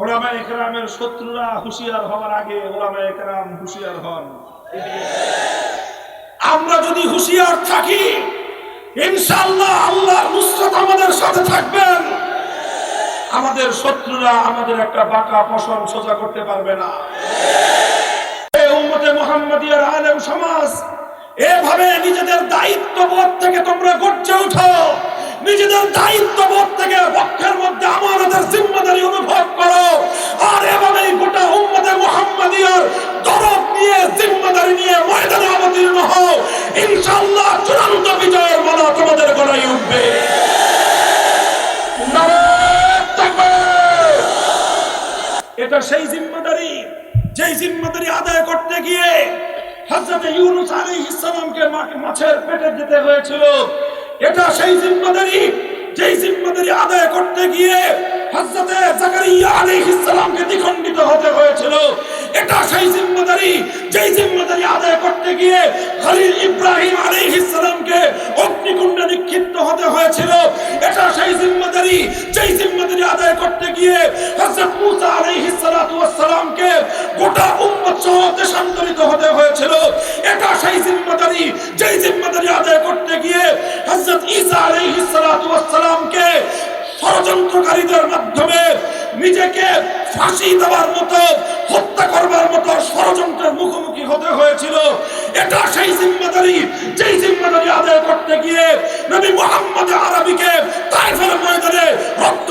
ওলামা একরামের শত্রুরা হুঁশিয়ার হওয়ার আগে ওলামা একরাম হুঁশিয়ার হন। আমরা যদি হুঁশিয়ার থাকি ইনশাল্লাহ আল্লাহ নুসরত আমাদের সাথে থাকবেন। আমাদের শত্রুরা আমাদের একটা বাঁকা পশম সোজা করতে পারবে না। উম্মতে মুহাম্মাদিয়ার আলেম সমাজ, এভাবে নিজেদের দায়িত্ববোধ থেকে তোমরা গর্জে উঠো ইনশাআল্লাহ চূড়ান্ত বিজয়ের মালা তোমাদের গলায় উঠবে। এটা সেই জিম্মাদারি, যেই জিম্মাদারি আদায় করতে গিয়ে হযরত ইউনূস আলাইহিস সালামকে মা- মাছের পেটে যেতে হয়েছিল। এটা সেই জিম্মাদারি, যেই জিম্মাদারি আদায় করতে গিয়ে হযরত জাকারিয়া আলাইহিস সালামকে দ্বিখণ্ডিত হতে হয়েছিল। এটা সেই জিম্মাদারি, যেই জিম্মাদারি আদায় করতে গিয়ে খলিল ইব্রাহিম আলাইহিস সালামকে অগ্নিকুণ্ডে নিক্ষিপ্ত হতে হয়েছিল। এটা সেই জিম্মাদারি, যেই জিম্মাদারি আদায় করতে গিয়ে হযরত মুসা আলাইহিস সালাতু ওয়াস সালামকে গোটা উম্মত সহ দেশান্তরিত হতে হয়েছিল। এটা সেই জিম্মাদারি, যেই জিম্মাদারি আদায় করতে গিয়ে হযরত ঈসা আলাইহিস সালাতু ওয়াস সালামকে ষড়যন্ত্রকারীদের মাধ্যমে নিজেকে ফাঁসি দেওয়ার মতো, হত্যা করবার মতো ষড়যন্ত্রের মুখোমুখি হতে হয়েছিল। এটা সেই জিম্মাদারি, যেই জিম্মাদারি আদায় করতে গিয়ে নবী মোহাম্মদ আরবিকে তাইফের ময়দানে রক্ত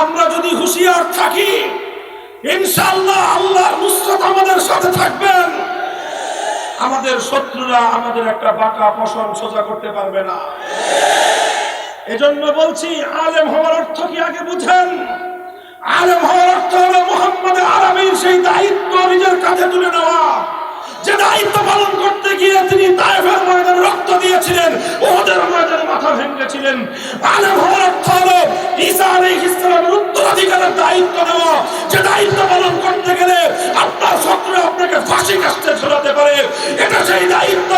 আমরা যদি হুঁশিয়ার থাকি ইনশাল্লাহ আল্লাহর নুসরত আমাদের সাথে থাকবেন। আমাদের শত্রুরা আমাদের একটা বাঁকা পশম সোজা করতে পারবে না। এজন্য বলছি, আলেম হওয়ার অর্থ কি আগে বুঝেন? আলেম হওয়ার অর্থ হলো মোহাম্মদ আরবির সেই দায়িত্ব নিজের কাঁধে তুলে নেওয়া। যে দায়িত্ব পালন করতে গিয়ে তিনি তায়েফের ময়দানে রক্ত দিয়েছিলেন ওদের ময়দানে মাথা ভেঙেছিলেন। আলেম দায়িত্ব নেওয়া, যে দায়িত্ব পালন করতে গেলে আপনার শত্রু আপনাকে ফাঁসি কাস্তে ঝোলাতে পারে। এটা সেই দায়িত্ব,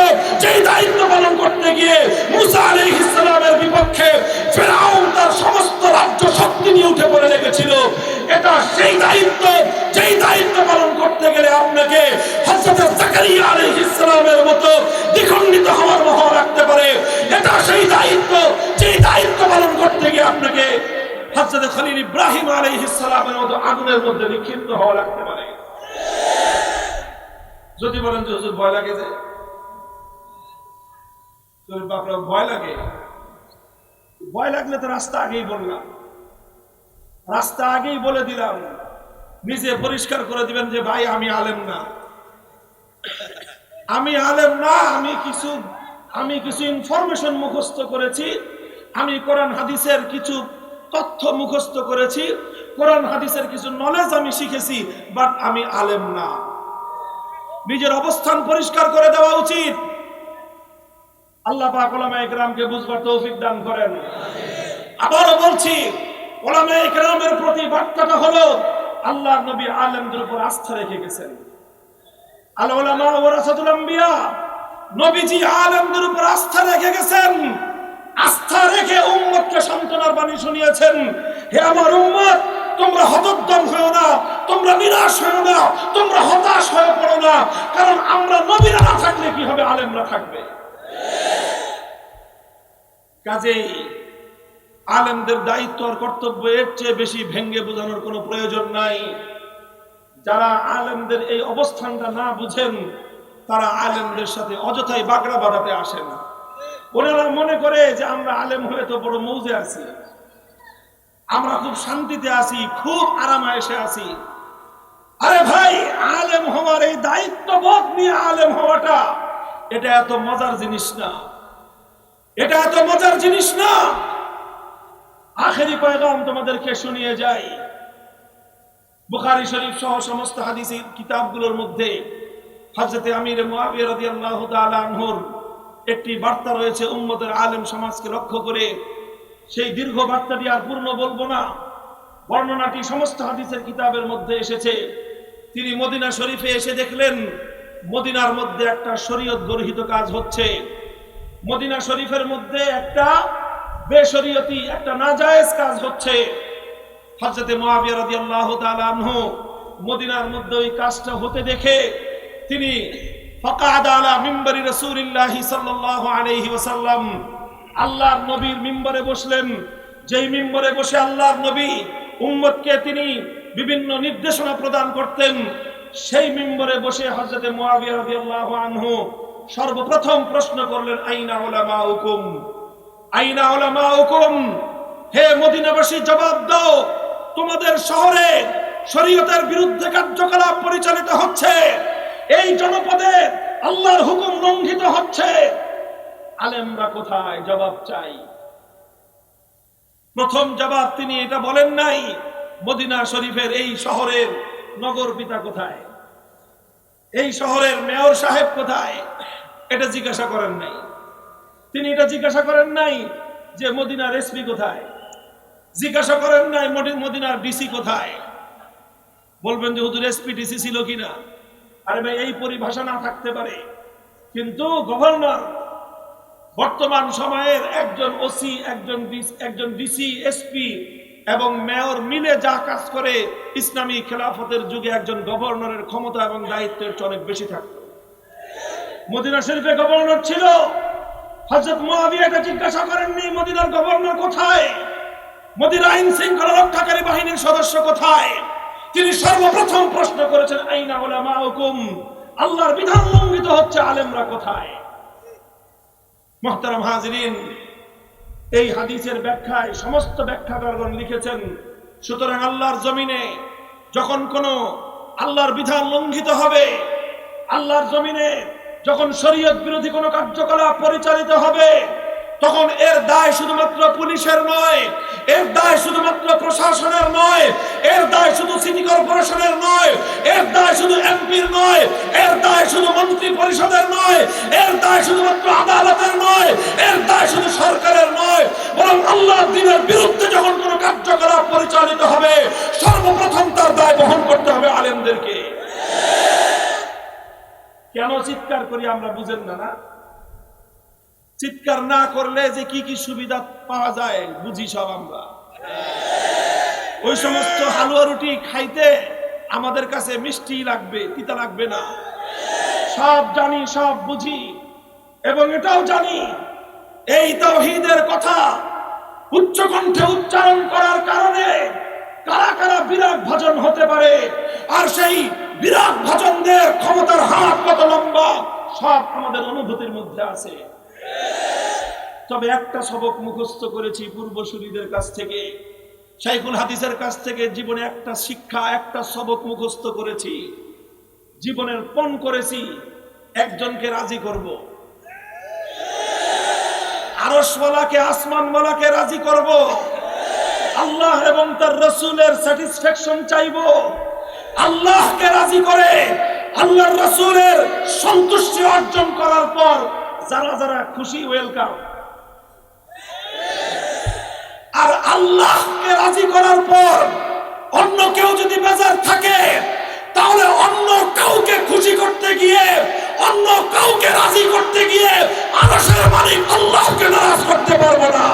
যেই দায়িত্ব পালন করতে গিয়ে মুসা আলাইহিস সালামের বিপক্ষে ফেরাউন তার সমস্ত রাজ্য শক্তি নিয়ে উঠে পড়ে লেগেছিল। এটা সেই দায়িত্ব, যেই দায়িত্ব পালন করতে গেলে আপনাকে হযরত জাকারিয়া আলাইহিস সালামের মতো হযরত খলিল ইব্রাহিম আলাইহিস সালামের মতো আগুনের মধ্যে নিক্ষিপ্ত হওয়া লাগতে পারে। যদি বলেন যে, হুজুর, ভয় লাগে যে? তোর বাপরা ভয় লাগে, ভয় লাগলে তো রাস্তা আগেই বললাম। রাস্তা আগেই বলে দিলাম। নিজে পরিষ্কার করে দিবেন যে, ভাই, আমি আলেম না। আমি আলেম না, আমি কিছু আমি কিছু ইনফরমেশন মুখস্থ করেছি। আমি কোরআন, হাদিসের কিছু তথ্য মুখস্থ করেছি। কোরআন, হাদিসের কিছু নলেজ আমি শিখেছি বাট আমি আলেম না। নিজের অবস্থান পরিষ্কার করে দেওয়া উচিত। আল্লাহ পাক ওলামা বুঝবার তৌফিক দান করেন। আবারও বলছি ওলামা ইকরামের প্রতি বার্তাটা হলো আল্লাহর নবী আলেমদের উপর আস্থা রেখে গেছেন। আল ওলামা আম্বিয়া, নবীজি আলেমদের উপর আস্থা রেখে গেছেন। আস্থা রেখে উম্মতকে সান্ত্বনার বাণী শুনিয়েছেন। হে আমার উম্মত, তোমরা হতোদ্যম হয়েও না, তোমরা নিরাশ হয়েও না, তোমরা হতাশ হয়ে পড়ো না, কারণ আমরা নবীরা না থাকলে কি হবে, আলেমরা থাকবে। কাজেই আলেমদের দায়িত্ব আর কর্তব্য এর চেয়ে বেশি ভেঙ্গে বোঝানোর কোনো প্রয়োজন নাই। যারা আলেমদের এই অবস্থানটা না বুঝেন, তারা আলেমদের সাথে অযথাই বাগড়া বাঁধাতে আসেন ওনারা মনে করে যে আমরা আলেম হয়ে তো বড় মৌজে আছি। আমরা খুব শান্তিতে আছি, খুব আরামায়েশে আছি। আরে ভাই, আলেম হওয়ার এই দায়িত্ববোধ নিয়ে আলেম হওয়াটা, এটা এত মজার জিনিস না। এটা এত মজার জিনিস না। আখেরি পয়গাম তোমাদেরকে শুনিয়ে যাই। বুখারি শরীফ সহ সমস্ত হাদিসের কিতাবগুলোর মধ্যে হজরতে আমির মুয়াবিয়া রাদিয়াল্লাহু তাআলা আনহুর একটি বার্তা রয়েছে উম্মতের আলেম সমাজকে লক্ষ্য করে। সেই দীর্ঘ বার্তাটি আর পূর্ণ বলব না। বর্ণনাটি সমস্ত হাদিসের কিতাবের মধ্যে এসেছে। তিনি মদিনা শরীফে এসে দেখলেন, মদিনার মধ্যে একটা শরীয়ত গর্হিত কাজ হচ্ছে। মদিনা শরীফের মধ্যে একটা বেশরীয়তি, একটা নাজায়েজ কাজ হচ্ছে। হজরতে রাদিয়াল্লাহু তাআলা আনহু মদিনার মধ্যে ওই কাজটা হতে দেখে তিনি আল্লাহর নবীর মিম্বরে বসলেন। যেই মিম্বরে বসে আল্লাহর নবী তিনি বিভিন্ন নির্দেশনা প্রদান করতেন, সেই মিম্বরে বসে রাদিয়াল্লাহু আনহু সর্বপ্রথম প্রশ্ন করলেন, আইনা হুকুম আইনা উলামাউকুম? হে মদিনাবাসী, জবাব দাও। তোমাদের শহরে শরীয়তের বিরুদ্ধে কার্যকলাপ এই জনপদে আল্লাহর হুকুম লঙ্ঘিত হচ্ছে। আলেমরা কোথায়? জবাব চাই। প্রথম জবাব তিনি এটা বলেন নাই, মদিনা শরীফের এই শহরের নগর পিতা কোথায়? এই শহরের মেয়র সাহেব কোথায়? এটা জিজ্ঞাসা করেন নাই। তিনি এটা জিজ্ঞাসা করেন নাই যে মদিনার এসপি কোথায়? জিজ্ঞাসা করেন নাই মদি- মদিনার ডিসি কোথায়? বলবেন যে হুজুর এসপি ডিসি ছিল কিনা? আরে ভাই, এই পরিভাষা না থাকতে পারে। কিন্তু গভর্নর বর্তমান সময়ের একজন ওসি, একজন একজন ডিসি, এসপি এবং মেয়র মিলে যা কাজ করে, ইসলামী খেলাফতের যুগে একজন গভর্নরের ক্ষমতা এবং দায়িত্বের অনেক বেশি থাকত। মদিনা শরীফে গভর্নর ছিল। হজরত মুয়াবিয়া এটা জিজ্ঞাসা করেননি, মদিনার গভর্নর কোথায়? মদিনা আইন শৃঙ্খলা রক্ষাকারী বাহিনীর সদস্য কোথায়? তিনি সর্বপ্রথম প্রশ্ন করেছেন, আইনা ওলামা হুকুম আল্লাহর বিধান লঙ্ঘিত হচ্ছে, আলেমরা কোথায়? মোহতারাম হাজরিন, এই হাদিসের ব্যাখ্যায় সমস্ত ব্যাখ্যাকারগণ লিখেছেন, সুতরাং আল্লাহর জমিনে যখন কোনো আল্লাহর বিধান লঙ্ঘিত হবে, আল্লাহর জমিনে যখন শরীয়ত বিরোধী কোনো কার্যকলাপ পরিচালিত হবে, তখন এর দায় শুধুমাত্র পুলিশের নয় এর দায় শুধুমাত্র প্রশাসনের নয়, এর দায় শুধু সিটি কর্পোরেশনের নয়, এর দায় শুধু এমপির নয়, এর দায় শুধু মন্ত্রী পরিষদের নয়, এর দায় শুধুমাত্র আদালতের নয়, এর দায় শুধু সরকারের নয়, বরং আল্লাহ দিনের বিরুদ্ধে যখন কোনো কার্যকলাপ পরিচালিত হবে, সর্বপ্রথম তার দায় বহন করতে হবে আলেমদেরকে। কেন চিৎকার করি আমরা বুঝেন না না? চিৎকার না করলে যে কি কি সুবিধা পাওয়া যায়, বুঝি সব আমরা। ওই সমস্ত হালুয়া রুটি খাইতে আমাদের কাছে মিষ্টি লাগবে, তিতা লাগবে না। সব জানি, সব বুঝি, এবং এটাও জানি, এই তৌহিদের কথা উচ্চ কণ্ঠে উচ্চারণ করার কারণে কারা কারা বিরাট ভজন হতে পারে, আর সেই বিরাট ভজনদের ক্ষমতার হাত কত লম্বা, সব আমাদের অনুভূতির মধ্যে আছে। তবে একটা সবক মুখস্থ করেছি পূর্বসূরীদের কাছ থেকে, শাইখুল হাদিসের কাছ থেকে, জীবনে একটা শিক্ষা, একটা সবক মুখস্থ করেছি। জীবনের পণ করেছি, একজনকে রাজি করব। আরসওয়ালাকে আসমানওয়ালাকে রাজি করব। আল্লাহ এবং তার রসুলের স্যাটিসফ্যাকশন চাইব। আল্লাহকে রাজি করে, আল্লাহর রসুলের সন্তুষ্টি অর্জন করার পর যারা যারা খুশি ওয়েলকাম আর আল্লাহকে রাজি করার পর অন্য কেউ যদি বেজার থাকে, তাহলে অন্য কাউকে খুশি করতে গিয়ে, অন্য কাউকে রাজি করতে গিয়ে আরশের মালিক আল্লাহকে নারাজ করতে পারব না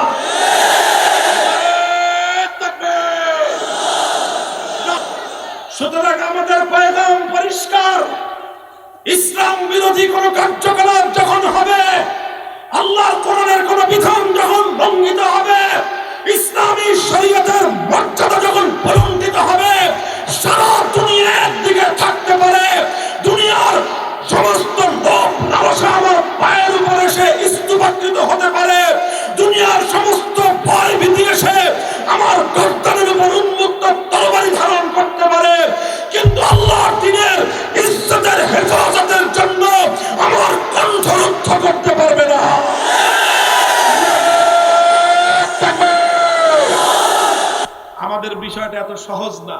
সুতরাং আমাদের পয়গাম পরিষ্কার ইসলাম বিরোধী কোন কার্যকলাপ যখন হবে আল্লাহ কোরআনের কোন বিধান যখন ভঙ্গিত হবে, ইসলামী শরীয়তের বিষয়টা এত সহজ না।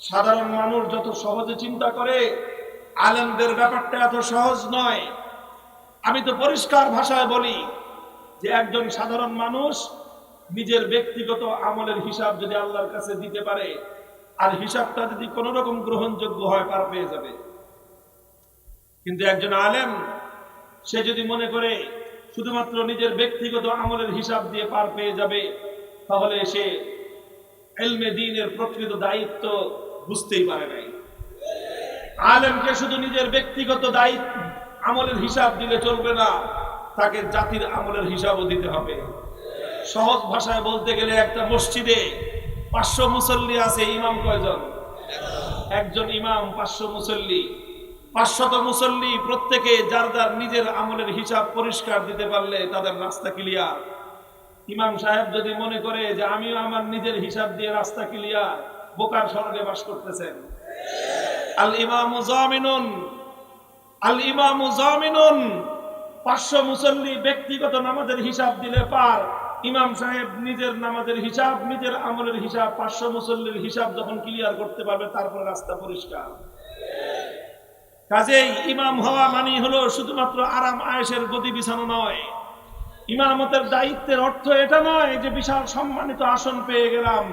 সাধারণ মানুষ যত সহজে চিন্তা করে, আলেমদের ব্যাপারটা এত সহজ নয়। আমি তো পরিষ্কার ভাষায় বলি যে একজন সাধারণ মানুষ নিজের ব্যক্তিগত আমলের হিসাব যদি আল্লাহর কাছে দিতে পারে আর হিসাবটা যদি কোনো রকম গ্রহণযোগ্য হয়, পার পেয়ে যাবে। কিন্তু একজন আলেম, সে যদি মনে করে শুধুমাত্র নিজের ব্যক্তিগত আমলের হিসাব দিয়ে পার পেয়ে যাবে, তাহলে সে এলমে দিনের প্রকৃত দায়িত্ব বুঝতেই পারে নাই। আলেমকে শুধু নিজের ব্যক্তিগত দায়িত্ব, আমলের হিসাব দিলে চলবে না, তাকে জাতির আমলের হিসাবও দিতে হবে। সহজ ভাষায় বলতে গেলে একটা মসজিদে পাঁচশো মুসল্লি আছে, ইমাম কয়জন? একজন ইমাম, পাঁচশো মুসল্লি। পাঁচশত মুসল্লি প্রত্যেকে যার যার নিজের আমলের হিসাব পরিষ্কার দিতে পারলে তাদের রাস্তা ক্লিয়ার ইমাম সাহেব যদি মনে করে যে আমিও আমার নিজের হিসাব দিয়ে রাস্তা ক্লিয়ার বোকার স্বর্গে বাস করতেছেন। আল ইমামু জামিনুন, আল ইমামু জামিনুন, পাঁচশো মুসল্লি ব্যক্তিগত নামাজের হিসাব দিলে পার। ইমাম সাহেব নিজের নামাজের হিসাব, নিজের আমলের হিসাব, পাঁচশো মুসল্লির হিসাব যখন ক্লিয়ার করতে পারবে, তারপর রাস্তা পরিষ্কার। কাজেই ইমাম হওয়া মানি হলো শুধুমাত্র আরাম আয়েসের গতি বিছানো নয়। ইমামতের দায়িত্বের অর্থ এটা নয় যে বিশাল সম্মানিত আসন পেয়ে গেলাম।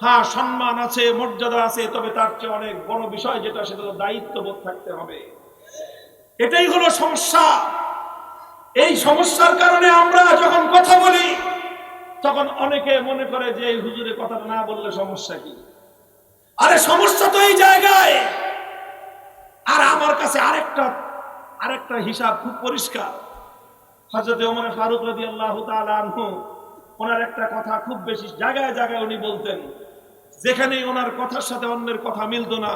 হ্যাঁ সম্মান আছে, মর্যাদা আছে, তবে তার চেয়ে অনেক বড় বিষয় যেটা, সেটা দায়িত্ববোধ থাকতে হবে। এটাই হলো সমস্যা। এই সমস্যার কারণে আমরা যখন কথা বলি, তখন অনেকে মনে করে যে এই হুজুরে কথাটা না বললে সমস্যা কি? আরে সমস্যা তো এই জায়গায়। আর আমার কাছে আরেকটা আরেকটা হিসাব খুব পরিষ্কার। হজরত ওমর ফারুক রাজি আল্লাহ ওনার একটা কথা খুব বেশি জায়গায় জায়গায় উনি বলতেন, যেখানে ওনার কথার সাথে অন্যের কথা মিলতো না,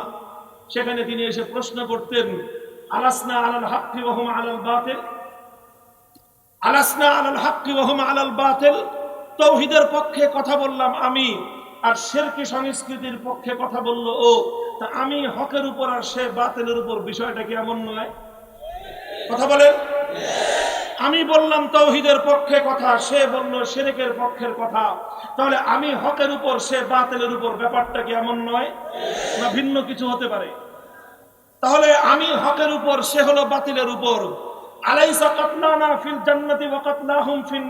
সেখানে তিনি এসে প্রশ্ন করতেন, আলাসনা আলাল হাক্কি আলাল বাতিল? আলাসনা আলাল হাক্কি আলাল বাতিল? তৌহিদের পক্ষে কথা বললাম আমি, আর শেরকি সংস্কৃতির পক্ষে কথা বলল ও, তা আমি হকের উপর আর সে বাতেলের উপর বিষয়টা কি এমন নয়? কথা বলেন? আমি বললাম তৌহিদের পক্ষে কথা, সে বলল শেরেকের পক্ষের কথা। তাহলে আমি হকের উপর, সে বাতিলের উপর ব্যাপারটা কি এমন নয়? না ভিন্ন কিছু হতে পারে? তাহলে আমি হকের উপর, সে হলো বাতিলের উপর। আলাইসা কাতলানা ফিল জান্নাতি ওয়া কাতলাহুম ফিন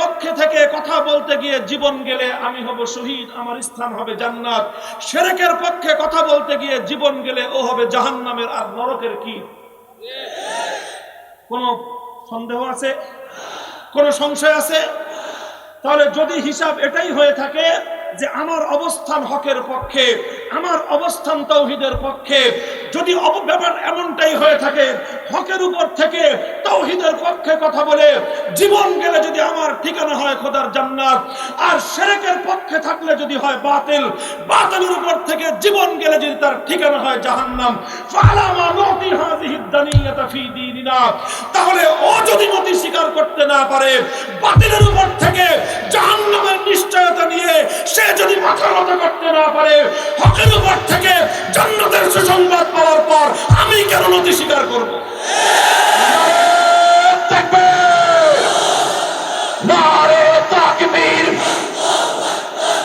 পক্ষে থেকে কথা বলতে গিয়ে জীবন গেলে আমি হব শহীদ, আমার স্থান হবে জান্নাত। শিরকের পক্ষে কথা বলতে গিয়ে জীবন গেলে ও হবে জাহান্নামের আর নরকের কি কোনো সন্দেহ আছে? কোনো সংশয় আছে? তাহলে যদি হিসাব এটাই হয়ে থাকে যে আমার অবস্থান হকের পক্ষে, আমার অবস্থান তৌহিদের পক্ষে, যদি অপব্যাপার এমনটাই হয়ে থাকে, হকের উপর থেকে তৌহিদের পক্ষে কথা বলে জীবন গেলে যদি আমার ঠিকানা হয় খোদার জান্নাত, আর সেরেকের পক্ষে থাকলে যদি হয় বাতিল, বাতিলের উপর থেকে জীবন গেলে যদি তার ঠিকানা হয় জাহান্নাম। ফালামা নতি হাযিহি দানিয়াতা ফি দীনিনা। তাহলে ও যদি মতি স্বীকার করতে না পারে, বাতিলের উপর থেকে জাহান্নামের নিশ্চয়তা নিয়ে সে যদি মাথা নত করতে না পারে, হকের উপর থেকে জান্নাতের সুসংবাদ পাওয়ার পর আমি কেন নতি স্বীকার করব? Not